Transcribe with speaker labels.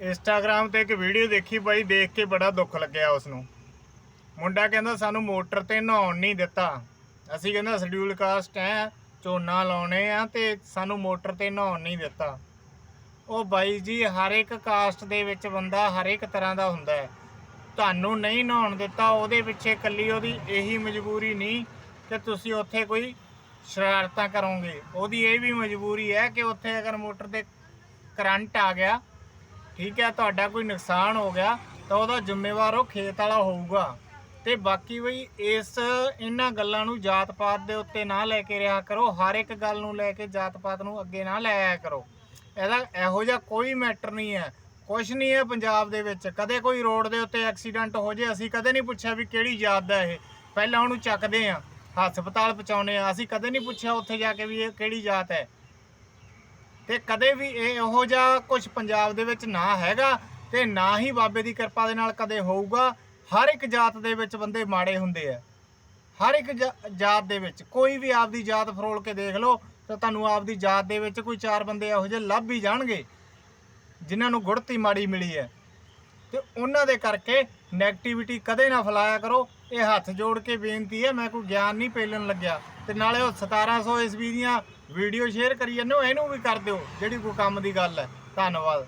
Speaker 1: Instagram ਤੇ ਇੱਕ video ਦੇਖੀ ਬਾਈ, ਦੇਖ ਕੇ ਬੜਾ ਦੁੱਖ ਲੱਗਿਆ ਉਸ ਨੂੰ ਮੁੰਡਾ ਕਹਿੰਦਾ, ਸਾਨੂੰ ਮੋਟਰ ਤੇ ਨਹਾਉਣ ਨਹੀਂ ਦਿੱਤਾ। ਅਸੀਂ ਕਹਿੰਦਾ ਸ਼ਡਿਊਲ ਕਾਸਟ ਹੈ, ਝੋਨਾ ਲਾਉਣੇ ਆ ਤੇ ਸਾਨੂੰ ਮੋਟਰ ਤੇ ਨਹਾਉਣ ਨਹੀਂ ਦਿੱਤਾ। ਉਹ ਬਾਈ ਜੀ, ਹਰ ਇੱਕ ਕਾਸਟ ਦੇ ਵਿੱਚ ਬੰਦਾ ਹਰ ਇੱਕ ਤਰ੍ਹਾਂ ਦਾ ਹੁੰਦਾ ਹੈ। ਤੁਹਾਨੂੰ ਨਹੀਂ ਨਹਾਉਣ ਦਿੱਤਾ, ਉਹਦੇ ਪਿੱਛੇ ਕੱਲੀ ਉਹਦੀ ਇਹੀ ਮਜਬੂਰੀ ਨਹੀਂ ਕਿ ਤੁਸੀਂ ਉੱਥੇ ਕੋਈ ਸ਼ਰਾਰਤਾਂ ਕਰੋਗੇ। ਉਹਦੀ ਇਹ ਵੀ ਮਜਬੂਰੀ ਹੈ ਕਿ ਉੱਥੇ ਅਗਰ ਮੋਟਰ ਤੇ ਕਰੰਟ ਆ ਗਿਆ ਠੀਕ ਹੈ, ਤੁਹਾਡਾ ਕੋਈ ਨੁਕਸਾਨ ਹੋ ਗਿਆ ਤਾਂ ਉਹਦਾ ਜ਼ਿੰਮੇਵਾਰ ਉਹ ਖੇਤ ਵਾਲਾ ਹੋਊਗਾ। ਤੇ ਬਾਕੀ ਬਈ ਇਸ ਇਹਨਾਂ ਗੱਲਾਂ ਨੂੰ ਜਾਤ ਪਾਤ ਦੇ ਉੱਤੇ ਨਾ ਲੈ ਕੇ ਰਿਹਾ ਕਰੋ, ਹਰ ਇੱਕ ਗੱਲ ਨੂੰ ਲੈ ਕੇ ਜਾਤ ਪਾਤ ਨੂੰ ਅੱਗੇ ਨਾ ਲੈ ਆਇਆ ਕਰੋ। ਇਹਦਾ ਇਹੋ ਜਿਹਾ ਕੋਈ ਮੈਟਰ ਨਹੀਂ ਹੈ, ਕੁਛ ਨਹੀਂ ਹੈ ਪੰਜਾਬ ਦੇ ਵਿੱਚ। ਕਦੇ ਕੋਈ ਰੋਡ ਦੇ ਉੱਤੇ ਐਕਸੀਡੈਂਟ ਹੋ ਜੇ, ਅਸੀਂ ਕਦੇ ਨਹੀਂ ਪੁੱਛਿਆ ਵੀ ਕਿਹੜੀ ਜਾਤ ਦਾ ਇਹ। ਪਹਿਲਾਂ ਉਹਨੂੰ ਚੱਕਦੇ ਆ ਹਸਪਤਾਲ ਪਹੁੰਚਾਉਨੇ ਆ ਅਸੀਂ ਕਦੇ ਨਹੀਂ ਪੁੱਛਿਆ ਉੱਥੇ ਜਾ ਕੇ ਵੀ ਇਹ ਕਿਹੜੀ ਜਾਤ ਹੈ। ਤੇ ਕਦੇ ਵੀ ਇਹ ਇਹੋ ਜਿਹਾ ਕੁਝ ਪੰਜਾਬ ਦੇ ਵਿੱਚ ਨਾ ਹੈਗਾ ਤੇ ਨਾ ਹੀ ਬਾਬੇ ਦੀ ਕਿਰਪਾ ਦੇ ਨਾਲ ਕਦੇ ਹੋਊਗਾ। ਹਰ ਇੱਕ ਜਾਤ ਦੇ ਵਿੱਚ ਬੰਦੇ ਮਾੜੇ ਹੁੰਦੇ ਆ। ਹਰ ਇੱਕ ਜਾ- ਜਾਤ ਦੇ ਵਿੱਚ, ਕੋਈ ਵੀ ਆਪਦੀ ਜਾਤ ਫਰੋਲ ਕੇ ਦੇਖ ਲਓ ਤਾਂ ਤੁਹਾਨੂੰ ਆਪਦੀ ਜਾਤ ਦੇ ਵਿੱਚ ਕੋਈ ਚਾਰ ਬੰਦੇ ਇਹੋ ਜਿਹੇ ਲੱਭ ਹੀ ਜਾਣਗੇ, ਜਿਨ੍ਹਾਂ ਨੂੰ ਗੁੜਤੀ ਮਾੜੀ ਮਿਲੀ ਹੈ। ਤੇ ਉਹਨਾਂ ਦੇ ਕਰਕੇ 네ਗੇਟਿਵਿਟੀ ਕਦੇ ਨਾ ਫੈਲਾਇਆ ਕਰੋ। ਇਹ ਹੱਥ ਜੋੜ ਕੇ ਬੇਨਤੀ ਹੈ, ਮੈਂ ਕੋਈ ਗਿਆਨ ਨਹੀਂ ਪੇਲਣ ਲੱਗਿਆ। ਤੇ ਨਾਲੇ ਉਹ 1700 ਈਸਵੀ ਦੀਆਂ ਵੀਡੀਓ ਸ਼ੇਅਰ ਕਰੀ ਜਾਂਦੇ ਹੋ, ਇਹਨੂੰ ਵੀ ਕਰ ਦਿਓ, ਜਿਹੜੀ ਕੋਈ ਕੰਮ ਦੀ ਗੱਲ ਹੈ। ਧੰਨਵਾਦ।